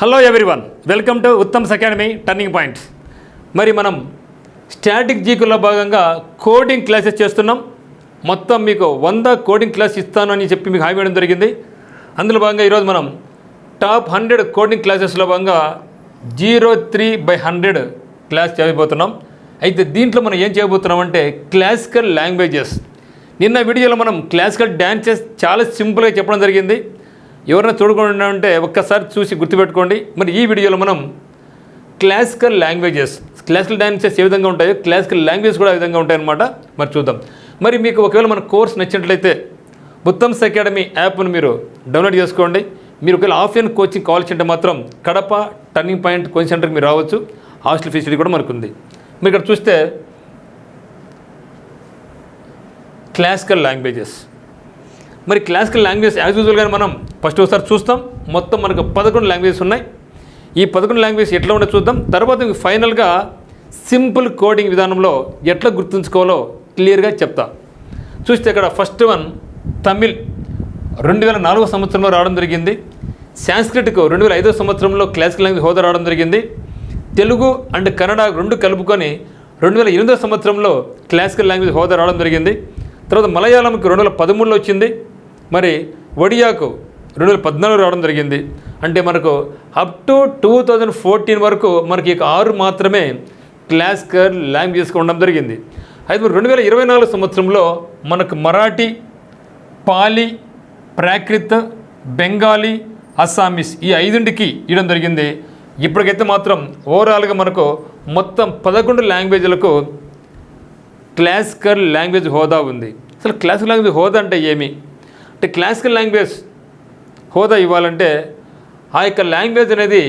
Hello everyone welcome to Uttam's academy turning point మరి మనం static జీకుల్లో భాగంగా కోడింగ్ క్లాసెస్ చేస్తున్నాం. మొత్తం మీకు వంద కోడింగ్ క్లాస్ ఇస్తాను అని చెప్పి మీకు హామీ ఇవ్వడం జరిగింది. అందులో భాగంగా ఈరోజు మనం టాప్ హండ్రెడ్ కోడింగ్ క్లాసెస్లో భాగంగా zero three by hundred class చేయబోతున్నాం. అయితే దీంట్లో మనం ఏం చేయబోతున్నాం అంటే క్లాసికల్ లాంగ్వేజెస్ నిన్న వీడియోలో మనం క్లాసికల్ డ్యాన్సెస్ చాలా సింపుల్గా చెప్పడం జరిగింది. ఎవరైనా చూడకుండా ఉంటే ఒక్కసారి చూసి గుర్తుపెట్టుకోండి. మరి ఈ వీడియోలో మనం క్లాసికల్ లాంగ్వేజెస్ క్లాసికల్ డాన్సెస్ ఏ విధంగా ఉంటాయో క్లాసికల్ లాంగ్వేజ్ కూడా ఆ విధంగా ఉంటాయన్నమాట. మరి చూద్దాం. మరి మీకు ఒకవేళ మన కోర్స్ నచ్చినట్లయితే ఉత్తమ్స్ అకాడమీ యాప్ను మీరు డౌన్లోడ్ చేసుకోండి. మీరు ఒకవేళ ఆఫ్లైన్ కోచింగ్ కావాల్సి అంటే మాత్రం కడప టర్నింగ్ పాయింట్ కోచింగ్ సెంటర్కి మీరు రావచ్చు. హాస్టల్ ఫెసిలిటీ కూడా మనకు ఉంది మీరు ఇక్కడ చూస్తే క్లాసికల్ లాంగ్వేజెస్ మరి క్లాసికల్ లాంగ్వేజ్ యాజ్ యూజువల్గా మనం ఫస్ట్ ఒకసారి చూస్తాం. మొత్తం మనకు పదకొండు లాంగ్వేజెస్ ఉన్నాయి. ఈ పదకొండు లాంగ్వేజ్ ఎట్లా ఉండో చూద్దాం. తర్వాత మీకు ఫైనల్గా సింపుల్ కోడింగ్ విధానంలో ఎట్లా గుర్తుంచుకోవాలో క్లియర్గా చెప్తా. చూస్తే ఇక్కడ ఫస్ట్ వన్ తమిళ్. రెండు వేల నాలుగో సంవత్సరంలో రావడం జరిగింది. సాంస్క్రిట్కు రెండు వేల ఐదో సంవత్సరంలో క్లాసికల్ లాంగ్వేజ్ హోదా రావడం జరిగింది. తెలుగు అండ్ కన్నడ రెండు కలుపుకొని రెండు వేల ఎనిమిదో సంవత్సరంలో క్లాసికల్ లాంగ్వేజ్ హోదా రావడం జరిగింది. తర్వాత మలయాళంకి రెండు వేల పదమూడులో వచ్చింది. మరి ఒడియాకు రెండు వేల పద్నాలుగు రావడం జరిగింది. అంటే మనకు up to two thousand fourteen వరకు మనకి ఇక ఆరు మాత్రమే క్లాసికల్ లాంగ్వేజెస్గా ఉండడం జరిగింది. అయితే రెండు వేల ఇరవై నాలుగు సంవత్సరంలో మనకు మరాఠీ పాలి ప్రాకృత బెంగాలీ అస్సామీస్ ఈ ఐదింటికి ఇవ్వడం జరిగింది. ఇప్పటికైతే మాత్రం ఓవరాల్గా మనకు మొత్తం పదకొండు లాంగ్వేజ్లకు క్లాసికల్ లాంగ్వేజ్ హోదా ఉంది. అసలు క్లాసికల్ లాంగ్వేజ్ హోదా అంటే ఏమి? అంటే క్లాసికల్ లాంగ్వేజ్ హోదా ఇవ్వాలంటే ఆ యొక్క లాంగ్వేజ్ అనేది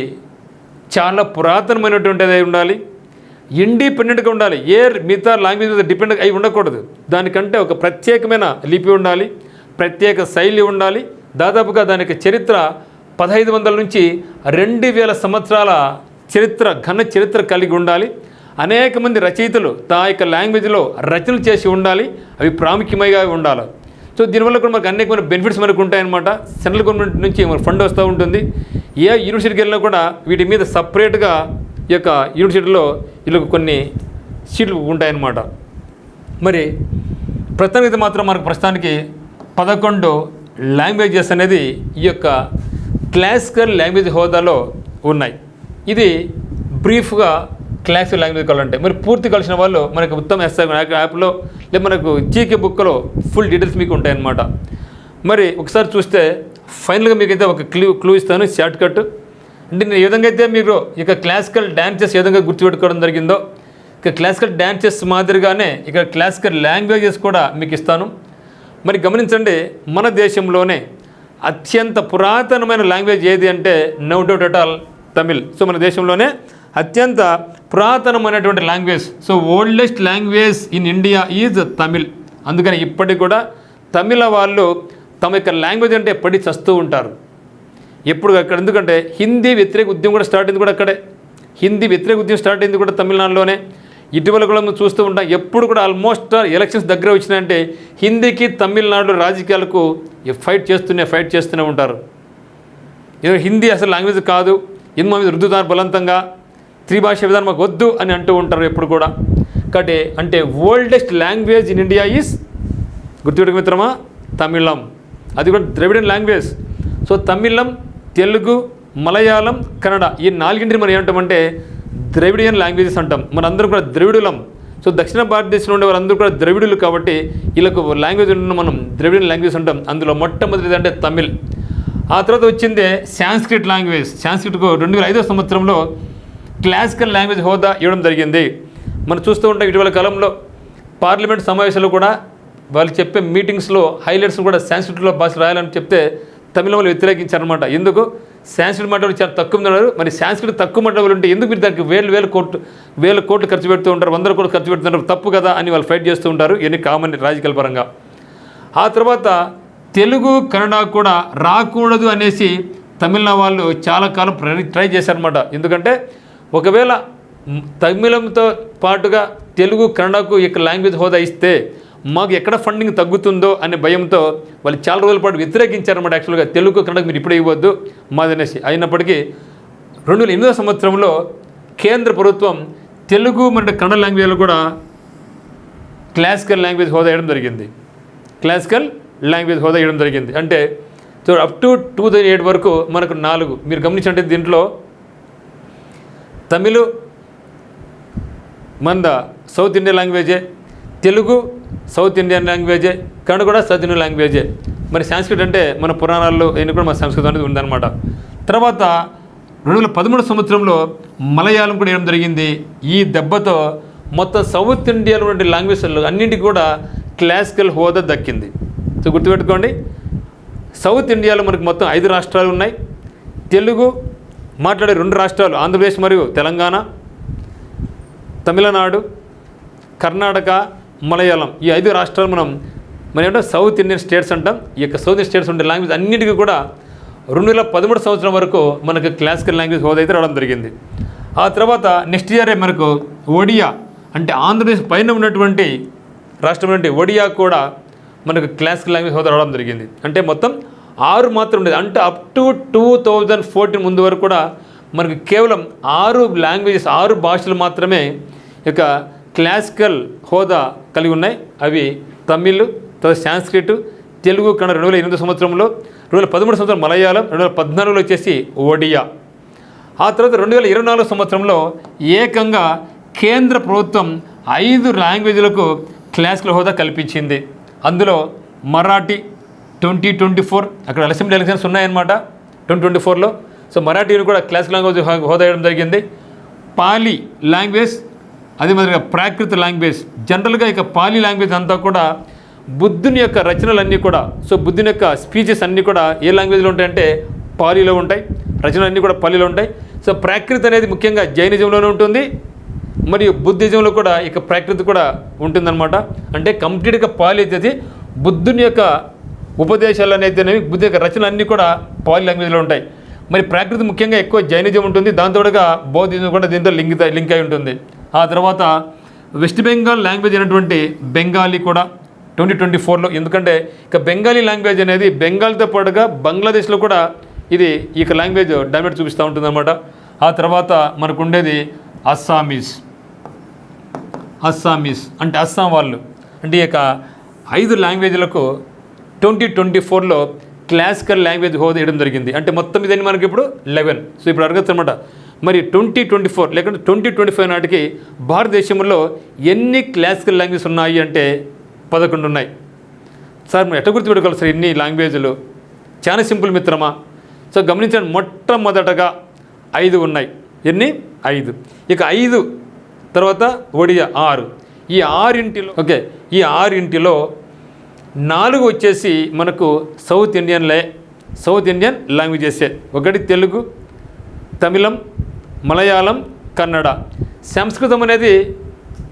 చాలా పురాతనమైనటువంటిది అయి ఉండాలి. ఇండిపెండెంట్గా ఉండాలి. ఏ మిగతా లాంగ్వేజ్ మీద డిపెండ్ అయి ఉండకూడదు. దానికంటే ఒక ప్రత్యేకమైన లిపి ఉండాలి. ప్రత్యేక శైలి ఉండాలి. దాదాపుగా దాని యొక్క చరిత్ర పదహైదు వందల నుంచి రెండు వేల సంవత్సరాల చరిత్ర ఘన చరిత్ర కలిగి ఉండాలి. అనేక మంది రచయితలు తా యొక్క లాంగ్వేజ్లో రచనలు చేసి ఉండాలి. అవి ప్రాముఖ్యమైగా ఉండాలి. సో దీనివల్ల కూడా మనకు అనేకమైన బెనిఫిట్స్ మనకు ఉంటాయన్నమాట. సెంట్రల్ గవర్నమెంట్ నుంచి మనకు ఫండ్ వస్తూ ఉంటుంది. ఏ యూనివర్సిటీకి వెళ్ళినా కూడా వీటి మీద సపరేట్గా ఈ యొక్క యూనివర్సిటీలో వీళ్ళకి కొన్ని సీట్లు ఉంటాయన్నమాట. మరి ప్రస్తుతానికి మాత్రం మనకు ప్రస్తుతానికి పదకొండు లాంగ్వేజెస్ అనేది ఈ యొక్క క్లాసికల్ లాంగ్వేజ్ హోదాలో ఉన్నాయి. ఇది బ్రీఫ్గా క్లాసికల్ లాంగ్వేజ్ కావాలంటే మరి పూర్తి కలిసిన వాళ్ళు మనకు ఉత్తమ ఎస్ఐ యాప్లో లేదా మనకు జీకే బుక్లో ఫుల్ డీటెయిల్స్ మీకు ఉంటాయన్నమాట. మరి ఒకసారి చూస్తే ఫైనల్గా మీకైతే ఒక క్లూ క్లూ ఇస్తాను షార్ట్ కట్ అంటే నేను ఏ విధంగా అయితే మీరు ఇక క్లాసికల్ డ్యాన్సెస్ ఏ విధంగా గుర్తుపెట్టుకోవడం జరిగిందో ఇక క్లాసికల్ డ్యాన్సెస్ మాదిరిగానే ఇక క్లాసికల్ లాంగ్వేజెస్ కూడా మీకు ఇస్తాను. మరి గమనించండి మన దేశంలోనే అత్యంత పురాతనమైన లాంగ్వేజ్ ఏది అంటే no doubt at all Tamil. So మన దేశంలోనే అత్యంత పురాతనమైనటువంటి language. So oldest language in India is Tamil. అందుకని ఇప్పటికి కూడా తమిళ వాళ్ళు తమ యొక్క లాంగ్వేజ్ అంటే పడి చస్తూ ఉంటారు. ఎప్పుడు అక్కడ ఎందుకంటే హిందీ వ్యతిరేక ఉద్యమం కూడా స్టార్ట్ అయింది కూడా అక్కడే. హిందీ వ్యతిరేక ఉద్యమం స్టార్ట్ అయింది కూడా తమిళనాడులోనే. ఇటీవల కూడా మనం చూస్తూ ఉంటాం ఎప్పుడు కూడా ఆల్మోస్ట్ ఎలక్షన్స్ దగ్గర వచ్చినాయంటే హిందీకి తమిళనాడు రాజకీయాలకు ఫైట్ చేస్తూనే ఫైట్ చేస్తూనే ఉంటారు. ఏదో హిందీ అసలు లాంగ్వేజ్ కాదు. ఇది మీద రుద్దుతారు బలవంతంగా త్రిభాష విధానం మాకు వద్దు అని అంటూ ఉంటారు ఎప్పుడు కూడా. కాబట్టి అంటే oldest language in India is గుర్తుపెట్టుకు మిత్రమా తమిళం. అది కూడా Dravidian language so Tamil Telugu Malayalam Kannada ఈ నాలుగింటిని మనం ఏమంటామంటే ద్రవిడియన్ లాంగ్వేజెస్ అంటాం. మనందరం కూడా ద్రవిడులం. సో దక్షిణ భారతదేశంలో ఉండే వారందరూ కూడా ద్రవిడులు కాబట్టి వీళ్ళకు లాంగ్వేజ్ ఉన్న మనం ద్రవిడియన్ లాంగ్వేజ్ అంటాం. అందులో మొట్టమొదటిది అంటే తమిళ్. ఆ తర్వాత వచ్చిందే సాంస్క్రిట్ లాంగ్వేజ్ సాంస్క్రిట్కు రెండు వేల ఐదో సంవత్సరంలో క్లాసికల్ లాంగ్వేజ్ హోదా ఇవ్వడం జరిగింది. మనం చూస్తూ ఉంటాం ఇటీవల కాలంలో పార్లమెంట్ సమావేశాలు కూడా వాళ్ళు చెప్పే మీటింగ్స్లో హైలైట్స్ కూడా సాంస్క్రిట్లో భాష రాయాలని చెప్తే తమిళ వాళ్ళు వ్యతిరేకించారనమాట ఎందుకు? సాంస్క్రిట్ మాట్లాడి చాలా తక్కువ మంది ఉన్నారు. మరి సాంస్క్రిట్ తక్కువ మాట్లాడే ఉంటే ఎందుకు మీరు దానికి వేలు వేలు కోట్లు వేల కోట్లు ఖర్చు పెడుతూ ఉంటారు? వందల కోట్లు ఖర్చు పెడుతున్నారు. తప్పు కదా అని వాళ్ళు ఫైట్ చేస్తూ ఉంటారు. ఎన్ని కామన్ రాజకీయ పరంగా. ఆ తర్వాత తెలుగు కన్నడ కూడా రాకూడదు అనేసి తమిళ వాళ్ళు చాలా కాలం ట్రై చేశారనమాట ఎందుకంటే ఒకవేళ తమిళంతో పాటుగా తెలుగు కన్నడకు ఇక లాంగ్వేజ్ హోదా ఇస్తే మాకు ఎక్కడ ఫండింగ్ తగ్గుతుందో అనే భయంతో వాళ్ళు చాలా రోజుల పాటు వ్యతిరేకించారన్నమాట యాక్చువల్గా తెలుగు కన్నడకు మీరు ఇప్పుడే ఇవ్వద్దు మాదనేసి. అయినప్పటికీ రెండు వేల ఎనిమిదో సంవత్సరంలో కేంద్ర ప్రభుత్వం తెలుగు మరియు కన్నడ లాంగ్వేజ్లో కూడా క్లాసికల్ లాంగ్వేజ్ హోదా ఇవ్వడం జరిగింది. క్లాసికల్ లాంగ్వేజ్ హోదా ఇవ్వడం జరిగింది. అంటే so up to two thousand eight వరకు మనకు నాలుగు. మీరు గమనించండి దీంట్లో తమిళ్ మంద సౌత్ ఇండియన్ లాంగ్వేజే తెలుగు సౌత్ ఇండియన్ లాంగ్వేజే కన్నడ కూడా సౌత్ ఇండియన్ లాంగ్వేజే. మరి సంస్కృత్ అంటే మన పురాణాల్లో ఎన్ని కూడా మన సంస్కృతం అనేది ఉందన్నమాట. తర్వాత రెండు వేల పదమూడు సంవత్సరంలో మలయాళం కూడా వేయడం జరిగింది. ఈ దెబ్బతో మొత్తం సౌత్ ఇండియాలో ఉండే లాంగ్వేజ్లో అన్నింటికి కూడా క్లాసికల్ హోదా దక్కింది. సో గుర్తుపెట్టుకోండి సౌత్ ఇండియాలో మనకు మొత్తం ఐదు రాష్ట్రాలు ఉన్నాయి. తెలుగు మాట్లాడే రెండు రాష్ట్రాలు ఆంధ్రప్రదేశ్ మరియు తెలంగాణ తమిళనాడు కర్ణాటక మలయాళం. ఈ ఐదు రాష్ట్రాలు మనం మనం ఏంటో సౌత్ ఇండియన్ స్టేట్స్ అంటాం. ఈ యొక్క సౌత్ ఇండియన్ స్టేట్స్ ఉండే లాంగ్వేజ్ అన్నిటికీ కూడా రెండు వేల పదమూడు సంవత్సరం వరకు మనకు క్లాసికల్ లాంగ్వేజ్ హోదా అయితే రావడం జరిగింది. ఆ తర్వాత నెక్స్ట్ ఇయరే మనకు ఒడియా అంటే ఆంధ్రప్రదేశ్ పైన ఉన్నటువంటి రాష్ట్రం నుండి ఒడియా కూడా మనకు క్లాసికల్ లాంగ్వేజ్ హోదా రావడం జరిగింది. అంటే మొత్తం ఆరు మాత్రం ఉండేది. అంటే up to two thousand fourteen ముందు వరకు కూడా మనకు కేవలం ఆరు లాంగ్వేజెస్ ఆరు భాషలు మాత్రమే ఇక క్లాసికల్ హోదా కలిగి ఉన్నాయి. అవి తమిళ్ తర్వాత సాంస్క్రిట్ తెలుగు కన్నడ రెండు వేల ఎనిమిది సంవత్సరంలో రెండు వేల పదమూడు సంవత్సరం మలయాళం రెండు వేల పద్నాలుగులో వచ్చేసి ఒడియా. ఆ తర్వాత రెండు వేల ఇరవై నాలుగు సంవత్సరంలో ఏకంగా కేంద్ర ప్రభుత్వం ఐదు లాంగ్వేజ్లకు క్లాసికల్ హోదా కల్పించింది. అందులో మరాఠీ ట్వంటీ ట్వంటీ ఫోర్. అక్కడ అసెంబ్లీ ఎలక్షన్స్ ఉన్నాయన్నమాట. ట్వంటీ ట్వంటీ ఫోర్లో. సో మరాఠీని కూడా క్లాసిక్ లాంగ్వేజ్ హోదా వేయడం జరిగింది. పాలీ లాంగ్వేజ్ అదే మాదిరిగా ప్రాకృత లాంగ్వేజ్. జనరల్గా ఇక పాలీ లాంగ్వేజ్ అంతా కూడా బుద్ధుని యొక్క రచనలన్నీ కూడా సో బుద్ధుని యొక్క స్పీచెస్ అన్నీ కూడా ఏ లాంగ్వేజ్లో ఉంటాయంటే పాలీలో ఉంటాయి. రచనలు అన్నీ కూడా పాలీలో ఉంటాయి. సో ప్రాకృతి అనేది ముఖ్యంగా జైనిజంలోనే ఉంటుంది. మరియు బుద్ధిజంలో కూడా ఇక ప్రాకృతి కూడా ఉంటుందన్నమాట. అంటే కంప్లీట్గా పాలి అయితే బుద్ధుని యొక్క ఉపదేశాలు అనేది బుద్ధి రచనలు అన్నీ కూడా పాలి లాంగ్వేజ్లో ఉంటాయి. మరి ప్రాకృతి ముఖ్యంగా ఎక్కువ జైనిజం ఉంటుంది దాంతోడుగా బౌద్ధిజం కూడా దీంతో లింక్ లింక్ అయి ఉంటుంది. ఆ తర్వాత వెస్ట్ బెంగాల్ లాంగ్వేజ్ అయినటువంటి బెంగాలీ కూడా ట్వంటీ ట్వంటీ ఫోర్లో ఎందుకంటే ఇక బెంగాలీ లాంగ్వేజ్ అనేది బెంగాల్తో పాటుగా బంగ్లాదేశ్లో కూడా ఇది ఈ యొక్క లాంగ్వేజ్ డామినేట్ చూపిస్తూ ఉంటుందన్నమాట. ఆ తర్వాత మనకు ఉండేది అస్సామీస్. అస్సామీస్ అంటే అస్సాం వాళ్ళు. అంటే ఈ యొక్క ఐదు లాంగ్వేజ్లకు ట్వంటీ ట్వంటీ ఫోర్లో క్లాసికల్ లాంగ్వేజ్ హోదా ఇవ్వడం జరిగింది. అంటే మొత్తం ఇదని మనకి ఇప్పుడు? లెవెన్. సో ఇప్పుడు అడగచ్చు అనమాట మరి ట్వంటీ ట్వంటీ ఫోర్ లేకుంటే ట్వంటీ ట్వంటీ ఫైవ్ నాటికి భారతదేశంలో ఎన్ని క్లాసికల్ లాంగ్వేజ్ ఉన్నాయి అంటే పదకొండు ఉన్నాయి. సార్ మీరు ఎట్లా గుర్తుపెట్టుకోవాలి సార్ ఇన్ని లాంగ్వేజ్లు? చాలా సింపుల్ మిత్రమా? సో గమనించండి మొట్టమొదటగా ఐదు ఉన్నాయి. ఎన్ని? ఐదు. ఇక ఐదు తర్వాత ఒడియా ఆరు. ఈ ఆరింటిలో ఓకే ఈ ఆరింటిలో నాలుగు వచ్చేసి మనకు సౌత్ ఇండియన్లే సౌత్ ఇండియన్ లాంగ్వేజెసే. ఒకటి తెలుగు తమిళం మలయాళం కన్నడ. సంస్కృతం అనేది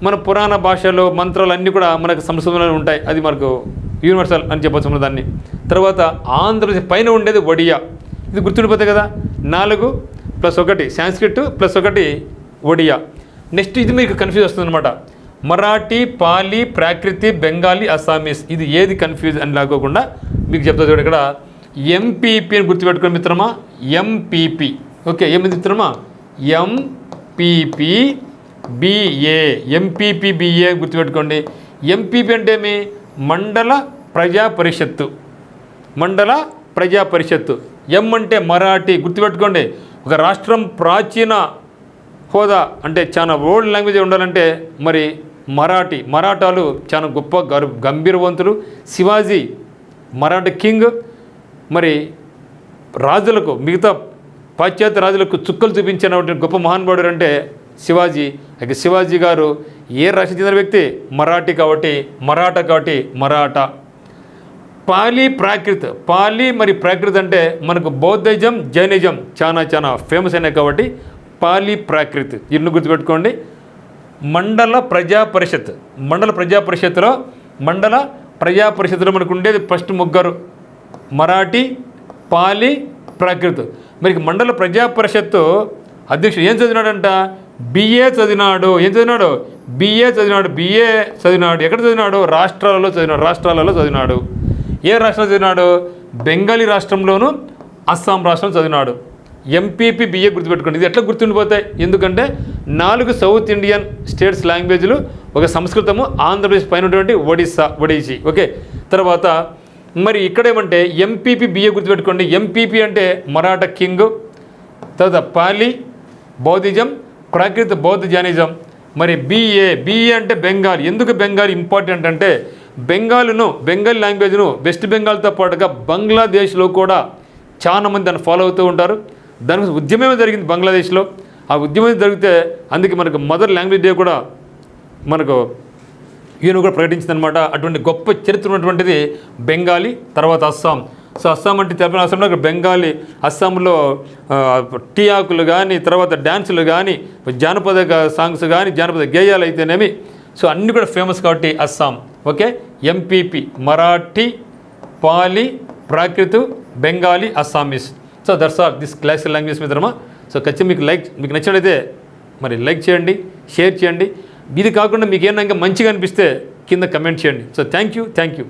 మన పురాణ భాషలో మంత్రాలు అన్నీ కూడా మనకు సంస్కృతంలో ఉంటాయి. అది మనకు యూనివర్సల్ అని చెప్పొచ్చు మనం దాన్ని. తర్వాత ఆంధ్రప్రదేశ్ పైన ఉండేది ఒడియా. ఇది గుర్తుండిపోతుంది కదా? నాలుగు ప్లస్ ఒకటి సాంస్క్రిట్ ప్లస్ ఒకటి ఒడియా. నెక్స్ట్ ఇది మీకు కన్ఫ్యూజ్ వస్తుంది అనమాట మరాఠీ పాలీ ప్రాకృతి బెంగాలీ అస్సామీస్. ఇది ఏది కన్ఫ్యూజ్ అని లాగోకుండా మీకు చెప్తా చూడండి ఇక్కడ. ఎంపీపీ అని గుర్తుపెట్టుకుని మిత్రమా. ఎంపీపీ ఓకే ఏమి మిత్రమా? ఎంపీపీ బిఏ ఎంపీపీ బిఏ గుర్తుపెట్టుకోండి. ఎంపీపీ అంటే ఏమి? మండల ప్రజా పరిషత్తు మండల ప్రజా పరిషత్తు ఎం అంటే మరాఠీ. గుర్తుపెట్టుకోండి. ఒక రాష్ట్రం ప్రాచీన హోదా అంటే చాలా ఓల్డ్ లాంగ్వేజ్ ఉండాలంటే మరి మరాఠీ మరాఠాలు చాలా గొప్ప గర్ గంభీరవంతులు. శివాజీ మరాఠీ కింగ్. మరి రాజులకు మిగతా పాశ్చాత్య రాజులకు చుక్కలు చూపించినటువంటి గొప్ప మహానుభావుడు అంటే శివాజీ. అయితే శివాజీ గారు ఏ రాష్ట్రం చెందిన వ్యక్తి? మరాఠీ కాబట్టి మరాఠా కాబట్టి మరాఠా. పాలి ప్రాకృత్ పాలి మరి ప్రాకృత్ అంటే మనకు బౌద్ధిజం జైనిజం చాలా చాలా ఫేమస్ అయినాయి కాబట్టి పాలి ప్రాకృత్. ఇల్లు గుర్తుపెట్టుకోండి. మండల ప్రజా పరిషత్ మండల ప్రజా పరిషత్లో మండల ప్రజా పరిషత్తులో మనకు ఉండేది ఫస్ట్ ముగ్గురు. మరాఠీ పాలి ప్రాకృత్. మరి మండల ప్రజా పరిషత్తు అధ్యక్షుడు ఏం చదివినాడంట? బిఏ చదివినాడు. ఏం చదివినాడు? బిఏ చదివినాడు. బిఏ చదివినాడు. ఎక్కడ చదివినాడు? రాష్ట్రాలలో చదివినాడు. రాష్ట్రాలలో చదివినాడు. ఏ రాష్ట్రంలో చదివినాడు? బెంగాలీ రాష్ట్రంలోను అస్సాం రాష్ట్రం చదివినాడు. ఎంపీపీ బిఏ గుర్తుపెట్టుకోండి. ఇది ఎట్లా గుర్తుండిపోతాయి? ఎందుకంటే నాలుగు సౌత్ ఇండియన్ స్టేట్స్ లాంగ్వేజ్లు ఒక సంస్కృతము ఆంధ్రప్రదేశ్ పైన ఉన్నటువంటి ఒడిస్సా ఒడిసి ఓకే? తర్వాత మరి ఇక్కడేమంటే ఎంపీపీ బిఏ గుర్తుపెట్టుకోండి. ఎంపీపీ అంటే మరాఠా కింగ్ తర్వాత పాలి బౌద్ధిజం ప్రాకృత బౌద్ధ జైనిజం. మరి బిఏ బిఏ అంటే బెంగాల్. ఎందుకు బెంగాల్ ఇంపార్టెంట్ అంటే బెంగాల్ను బెంగాల్ లాంగ్వేజ్ను వెస్ట్ బెంగాల్తో పాటుగా బంగ్లాదేశ్లో కూడా చాలా మంది దాన్ని ఫాలో అవుతూ ఉంటారు. దానికి ఉద్యమమే జరిగింది బంగ్లాదేశ్లో. ఆ ఉద్యమం జరిగితే అందుకే మనకు మదర్ లాంగ్వేజ్ డే కూడా మనకు ఈయన కూడా ప్రకటించింది అనమాట అటువంటి గొప్ప చరిత్ర ఉన్నటువంటిది బెంగాలీ తర్వాత అస్సాం. సో అస్సాం అంటే తెలంగాణ అస్సాంలో అక్కడ బెంగాలీ అస్సాంలో టీ ఆకులు కానీ తర్వాత డ్యాన్సులు కానీ జానపద సాంగ్స్ కానీ జానపద గేయాలు అయితేనేమి. సో అన్నీ కూడా ఫేమస్ కాబట్టి Assam. Okay? MPP Marathi Pali Prakrit Bengali Assamese. So that's all this classical language మిత్రమా. సో ఖచ్చితంగా మీకు లైక్ మీకు నచ్చినట్లయితే మరి లైక్ చేయండి షేర్ చేయండి. ఇది కాకుండా మీకు ఏమైనా ఇంకా మంచిగా అనిపిస్తే కింద కమెంట్ చేయండి. So thank you thank you